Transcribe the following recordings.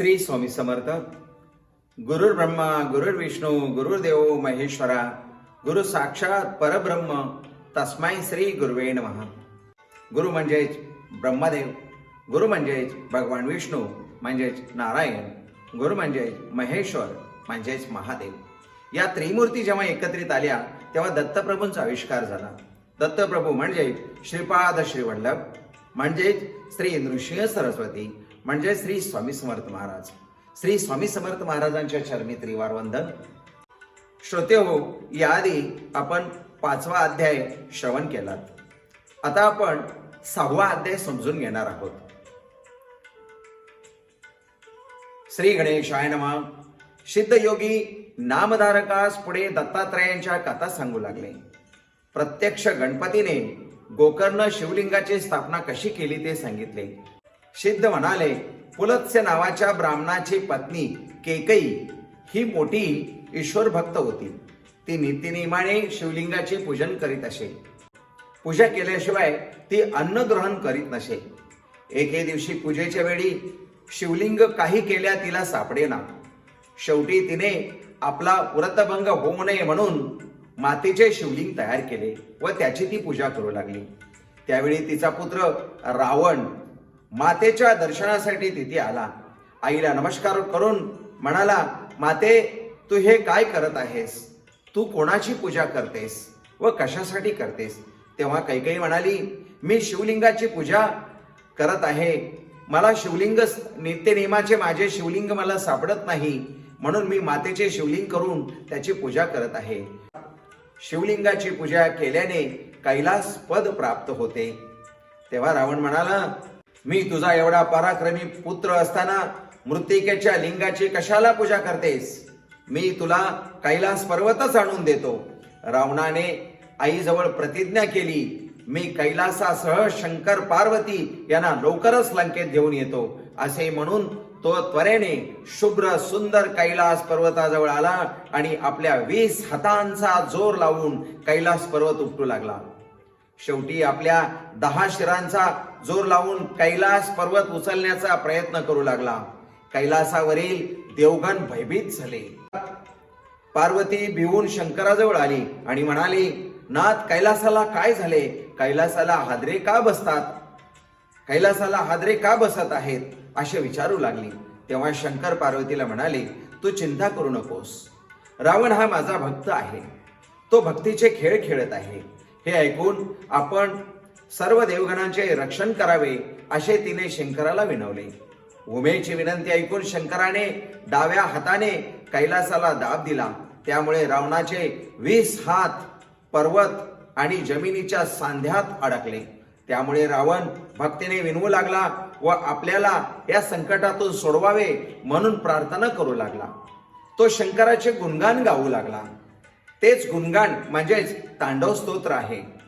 श्री स्वामी समर्थ। गुरुर् ब्रह्मा गुरुर्विष्णू गुरुर्देव महेश्वरा गुरु साक्षात परब्रह्म तस्माय श्री गुरुवे महा गुरु म्हणजेच ब्रह्मदेव गुरु म्हणजेच भगवान विष्णू म्हणजेच नारायण गुरु म्हणजेच महेश्वर म्हणजेच महादेव। या त्रिमूर्ती जेव्हा एकत्रित आल्या तेव्हा दत्तप्रभूंचा आविष्कार झाला। दत्तप्रभू म्हणजे श्रीपाद श्रीवल्लभ म्हणजेच श्री नृसिंह सरस्वती म्हणजे श्री स्वामी समर्थ महाराज. श्री स्वामी समर्थ महाराजांच्या चरणी त्रिवार वंदन श्रोते हो याआधी आपण पाचवा अध्याय श्रवण केलात. आता आपण सहावा अध्याय समजून घेणार आहोत. श्री गणेशाय नमा. सिद्ध योगी नामधारकास पुढे दत्तात्रयांच्या कथा सांगू लागले. प्रत्यक्ष गणपतीने गोकर्ण शिवलिंगाची स्थापना कशी केली ते सांगितले. सिद्ध म्हणाले पुलत्स्य नावाच्या ब्राह्मणाची पत्नी केकई ही मोठी ईश्वर भक्त होती. ती नित्यनियमाने शिवलिंगाचे पूजन करीत असे. पूजा केल्याशिवाय ती अन्न ग्रहण करीत नसे. एके दिवशी पूजेच्या वेळी शिवलिंग काही केल्या तिला सापडेना. शेवटी तिने आपला व्रतभंग होऊ नये म्हणून मातीचे शिवलिंग तयार केले व त्याची ती पूजा करू लागली. त्यावेळी तिचा पुत्र रावण मातेच्या दर्शनासाठी तिथे आला. आईला नमस्कार करून म्हणाला माते तू हे काय करत आहेस? तू कोणाची पूजा करतेस व कशासाठी करतेस? तेव्हा कैकेयी म्हणाली मी शिवलिंगाची पूजा करत आहे. मला शिवलिंग नित्यनेमाचे माझे शिवलिंग मला सापडत नाही. म्हणून मी मातेचे शिवलिंग करून त्याची पूजा करत आहे. शिवलिंगाची पूजा केल्याने कैलास पद प्राप्त होते. तेव्हा रावण म्हणाला मी तुझा एवढा पराक्रमी पुत्र असताना मृतिकेच्या लिंगाची कशाला पूजा करतेस? मी तुला कैलास पर्वतच आणून देतो. रावणाने आईजवळ प्रतिज्ञा केली. मी कैलासासह शंकर पार्वती यांना लवकरच लंकेत घेऊन येतो. असे म्हणून तो त्वरेने शुभ्र सुंदर कैलास पर्वताजवळ आला आणि आपल्या वीस हातांचा जोर लावून कैलास पर्वत उपटू लागला. शेवटी आपल्या दहा शिरांचा जोर लावून कैलास पर्वत उचलण्याचा प्रयत्न करू लागला. कैलासावरील देवगण भयभीत झाले. पार्वती भिवून शंकराजवळ आली आणि म्हणाली नाथ कैलासाला काय झाले? कैलासाला हादरे का बसतात? कैलासाला हादरे का बसत आहेत? असे विचारू लागली. तेव्हा शंकर पार्वतीला म्हणाले तू चिंता करू नकोस. रावण हा माझा भक्त आहे. तो भक्तीचे खेळ खेळत आहे. हे ऐकून आपण सर्व देवगणांचे रक्षण करावे असे तिने शंकराला विनवले. उमेची विनंती ऐकून शंकराने डाव्या हाताने कैलासाला दाब दिला. त्यामुळे रावणाचे वीस हात पर्वत आणि जमिनीच्या सांध्यात अडकले. त्यामुळे रावण भक्तीने विनवू लागला व आपल्याला या संकटातून सोडवावे म्हणून प्रार्थना करू लागला. तो शंकराचे गुणगान गाऊ लागला. तेच गुणगान म्हणजेच तांडव स्तोत्र आहे.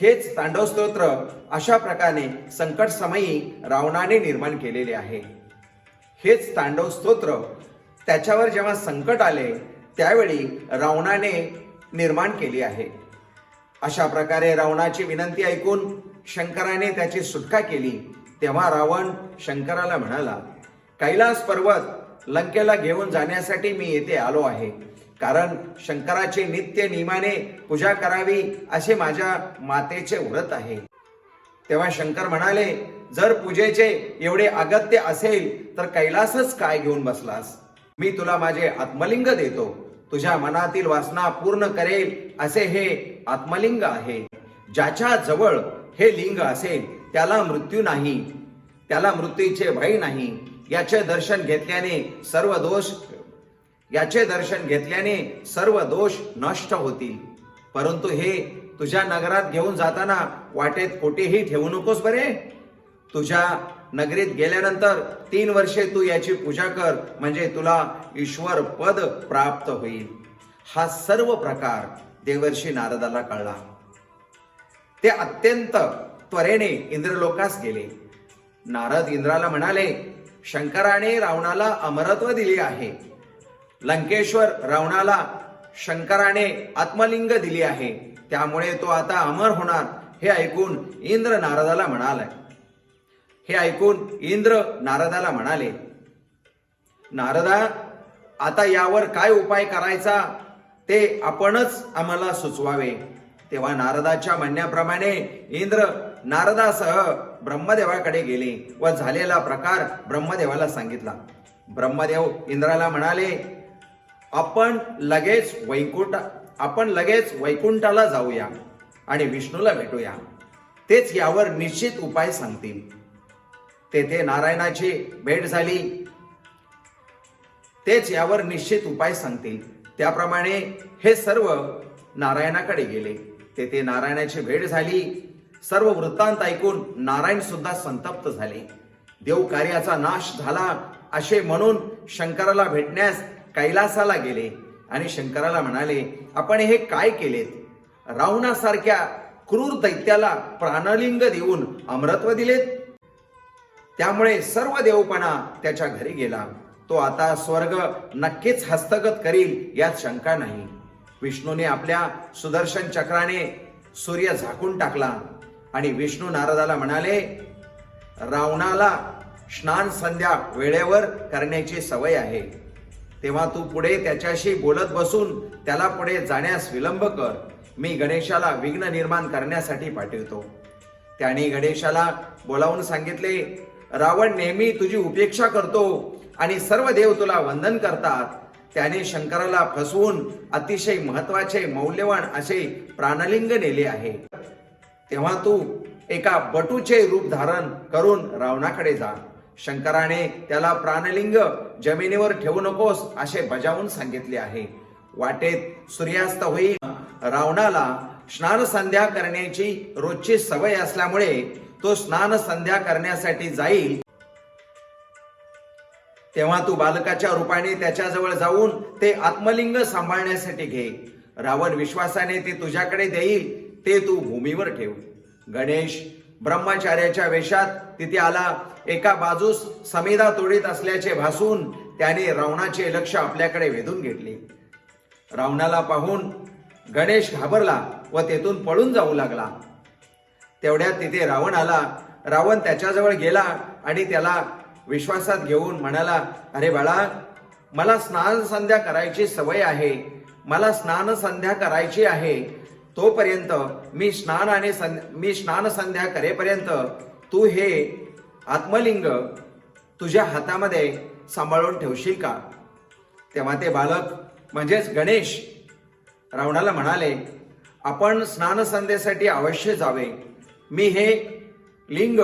हेच तांडव स्तोत्र अशा प्रकारे संकट समयी रावणाने निर्माण केलेले आहे. हेच तांडव स्तोत्र त्याच्यावर जेव्हा संकट आले त्यावेळी रावणाने निर्माण केली आहे. अशा प्रकारे रावणाची विनंती ऐकून शंकराने त्याची सुटका केली तेव्हा रावण शंकराला म्हणाला कैलास पर्वत लंकेला घेऊन जाण्यासाठी मी येथे आलो आहे. कारण शंकराची नित्य नियमाने पूजा करावी असे माझ्या मातेचे व्रत आहे. तेव्हा शंकर म्हणाले जर पूजेचे एवढे अगत्य असेल तर कैलासच काय घेऊन बसलास? मी तुला माझे आत्मलिंग देतो. तुझ्या मनातील वासना पूर्ण करेल असे हे आत्मलिंग आहे. ज्याच्या जवळ हे लिंग असेल त्याला मृत्यू नाही. त्याला मृत्यूचे भय नाही. याचे दर्शन घेतल्याने सर्व दोष याचे दर्शन घेतल्याने सर्व दोष नष्ट होतील. परंतु हे तुझ्या नगरात घेऊन जाताना वाटेत कुठेही ठेवू नकोस बरे? तुझ्या नगरीत गेल्यानंतर तीन वर्षे तू याची पूजा कर म्हणजे तुला ईश्वर पद प्राप्त होईल. हा सर्व प्रकार देवर्षी नारदाला कळला. ते अत्यंत त्वरेने इंद्रलोकास गेले. नारद इंद्राला म्हणाले शंकराने रावणाला अमरत्व दिले आहे. लंकेश्वर रावणाला शंकराने आत्मलिंग दिली आहे. त्यामुळे तो आता अमर होणार हे ऐकून इंद्र नारदाला म्हणाला हे ऐकून इंद्र नारदाला म्हणाले नारदा आता यावर काय उपाय करायचा? ते आपणच आम्हाला सुचवावे. तेव्हा नारदाच्या म्हणण्याप्रमाणे इंद्र नारदासह ब्रह्मदेवाकडे गेले व झालेला प्रकार ब्रह्मदेवाला सांगितला. ब्रह्मदेव इंद्राला म्हणाले आपण लगेच वैकुंठ आपण लगेच वैकुंठाला जाऊया आणि विष्णूला भेटूया. तेच यावर निश्चित उपाय सांगतील. तेथे नारायणाची भेट झाली. तेच यावर निश्चित उपाय सांगतील. त्याप्रमाणे हे सर्व नारायणाकडे गेले. तेथे नारायणाची भेट झाली. सर्व वृत्तांत ऐकून नारायण सुद्धा संतप्त झाले. देव कार्याचा नाश झाला असे म्हणून शंकराला भेटण्यास कैलासाला गेले आणि शंकराला म्हणाले आपण हे काय केलेत? रावणासारख्या क्रूर दैत्याला प्राणलिंग देऊन अमरत्व दिलेत? त्यामुळे सर्व देवपणा त्याच्या घरी गेला. तो आता स्वर्ग नक्कीच हस्तगत करील यात शंका नाही. विष्णूने आपल्या सुदर्शन चक्राने सूर्य झाकून टाकला आणि विष्णू नारदाला म्हणाले रावणाला स्नान संध्या वेळेवर करण्याची सवय आहे. तेव्हा तू पुढे त्याच्याशी बोलत बसून त्याला पुढे जाण्यास विलंब कर. मी गणेशाला विघ्न निर्माण करण्यासाठी पाठवतो. त्याने गणेशाला बोलावून सांगितले रावण नेहमी तुझी उपेक्षा करतो आणि सर्व देव तुला वंदन करतात. त्याने शंकराला फसवून अतिशय महत्त्वाचे मौल्यवान असे प्राणलिंग नेले आहे. तेव्हा तू एका बटूचे रूप धारण करून रावणाकडे जा. शंकराने त्याला प्राणलिंग जमिनीवर ठेवू नकोस असे बजावून सांगितले आहे. वाटेत सूर्यास्त होईल. रावणाला स्नान संध्या करण्याची रोजची सवय असल्यामुळे तो स्नान संध्या करण्यासाठी जाईल. तेव्हा तू बालकाच्या रूपाने त्याच्याजवळ जाऊन ते आत्मलिंग सांभाळण्यासाठी घे. रावण विश्वासाने ते तुझ्याकडे देईल ते तू भूमीवर ठेव. गणेश ब्रह्मचार्याच्या वेशात तिथे आला. एका बाजूस समिधा तोडीत असल्याचे भासून त्याने रावणाचे लक्ष आपल्याकडे वेधून घेतले. रावणाला पाहून गणेश घाबरला व तेथून पळून जाऊ लागला. तेवढ्यात तिथे रावण आला. रावण त्याच्याजवळ गेला आणि त्याला विश्वासात घेऊन म्हणाला अरे बाळा मला स्नान संध्या करायची सवय आहे. मला स्नान संध्या करायची आहे. तोपर्यंत मी स्नान आणि सं- मी स्नान संध्या करेपर्यंत तू हे आत्मलिंग तुझ्या हातामध्ये सांभाळून ठेवशील का? तेव्हा ते बालक म्हणजेच गणेश रावणाला म्हणाले आपण स्नान संध्येसाठी अवश्य जावे. मी हे लिंग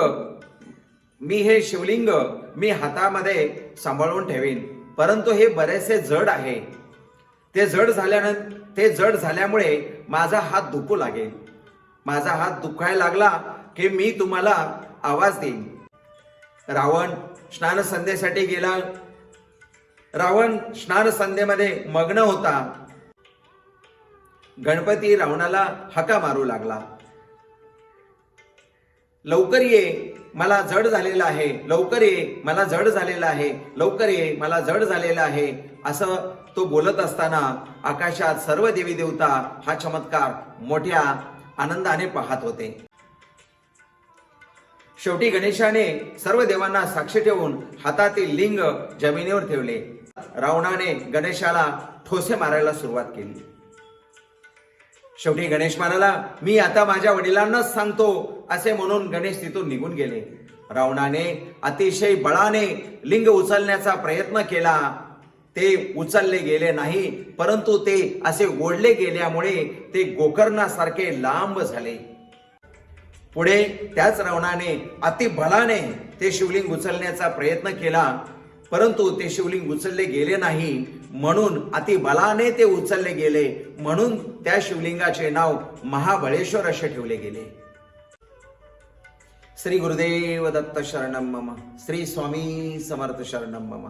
मी हे शिवलिंग मी हातामध्ये सांभाळून ठेवीन. परंतु हे बरेचसे जड आहे. ते जड झाल्यानं ते जड झाल्यामुळे माझा हात दुखू लागेल. माझा हात दुखायला लागला की मी तुम्हाला आवाज देईन. रावण स्नान संध्येसाठी गेला. रावण स्नान संध्येमध्ये मग्न होता. गणपती रावणाला हका मारू लागला. लवकर ये. मला जड झालेलं आहे. लवकर ये मला जड झालेलं आहे. लवकर ये मला जड झालेलं आहे. असं तो बोलत असताना आकाशात सर्व देवी देवता हा चमत्कार मोठ्या आनंदाने पाहत होते. शेवटी गणेशाने सर्व देवांना साक्षी ठेवून हातातील लिंग जमिनीवर ठेवले. रावणाने गणेशाला ठोसे मारायला सुरुवात केली. शेवटी गणेश म्हणाला मी आता माझ्या वडिलांनाच सांगतो असे म्हणून गणेश तिथून निघून गेले. रावणाने अतिशय बळाने लिंग उचलण्याचा प्रयत्न केला. ते उचलले गेले नाही परंतु ते असे ओढले गेल्यामुळे ते गोकर्णासारखे लांब झाले. पुढे त्याच रावणाने अति बलाने ते शिवलिंग उचलण्याचा प्रयत्न केला परंतु ते शिवलिंग उचलले गेले नाही म्हणून अति बलाने ते उचलले गेले म्हणून त्या शिवलिंगाचे नाव महाबळेश्वर असे ठेवले गेले. श्री गुरुदेव दत्त शरणम मम श्री स्वामी समर्थ शरणम मम.